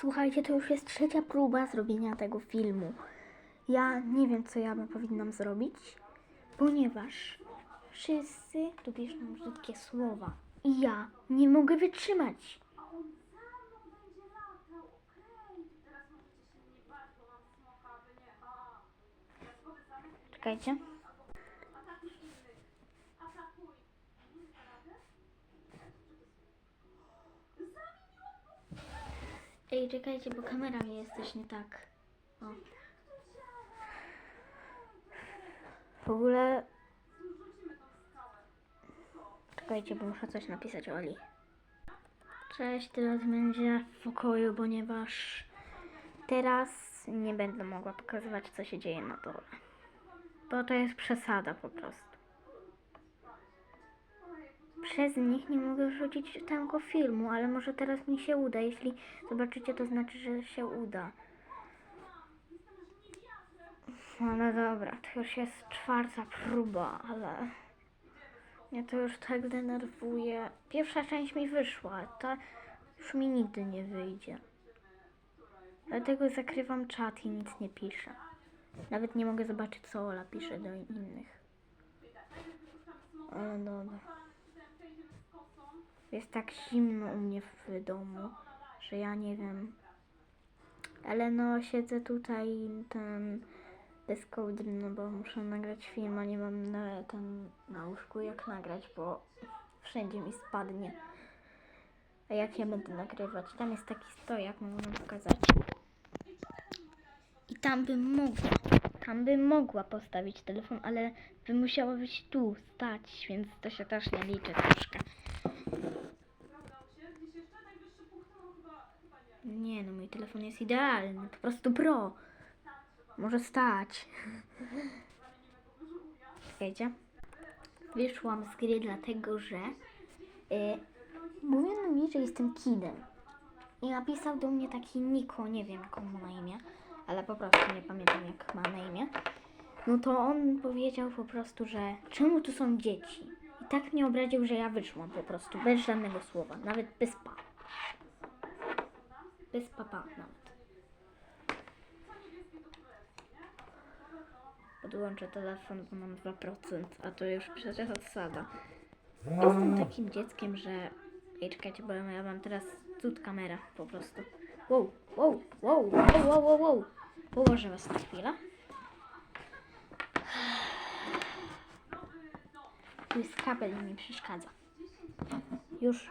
Słuchajcie, to już jest trzecia próba zrobienia tego filmu. Ja nie wiem, co ja powinnam zrobić, ponieważ wszyscy tu piszą brzydkie słowa. I ja nie mogę wytrzymać. Czekajcie. Ej, czekajcie, bo kamera mi jest też nie tak. O. W ogóle... Czekajcie, bo muszę coś napisać Oli. Cześć, teraz będzie w pokoju, ponieważ teraz nie będę mogła pokazywać, co się dzieje na dole. Bo to jest przesada po prostu. Przez nich nie mogę wrzucić tego filmu, ale może teraz mi się uda. Jeśli zobaczycie, to znaczy, że się uda. Ale dobra, to już jest czwarta próba, ale mnie to już tak denerwuje. Pierwsza część mi wyszła, ta już mi nigdy nie wyjdzie. Dlatego zakrywam czat i nic nie piszę. Nawet nie mogę zobaczyć, co Ola pisze do innych. Ale dobra. Jest tak zimno u mnie w domu, że ja nie wiem. Ale no, siedzę tutaj ten kołdry, no bo muszę nagrać film, a nie mam na, ten, na łóżku jak nagrać, bo wszędzie mi spadnie. A jak ja będę nagrywać? Tam jest taki stojak, mogę wam pokazać. I tam bym mogła, tam bym mogła postawić telefon, ale by musiała być tu, stać, więc to się też nie liczy troszkę. Nie no, mój telefon jest idealny, po prostu pro. Może stać. Czekajcie. Wyszłam z gry dlatego, że y, mówiono mi, że jestem kidem. I napisał do mnie taki Niko, nie wiem ma na imię, ale po prostu nie pamiętam jak ma na imię. No to on powiedział po prostu, że czemu tu są dzieci? I tak mnie obraził, że ja wyszłam po prostu, bez żadnego słowa, nawet bez pa. Bez papa nawet. Podłączę telefon, bo mam 2%, a to już przecież odsada. Jestem takim dzieckiem, że... Ej, czekajcie, bo ja mam teraz cud kamera po prostu. Wow, wow, wow, wow, wow, wow, wow. Położę was na chwilę. Tu jest kabel i mi przeszkadza. Już.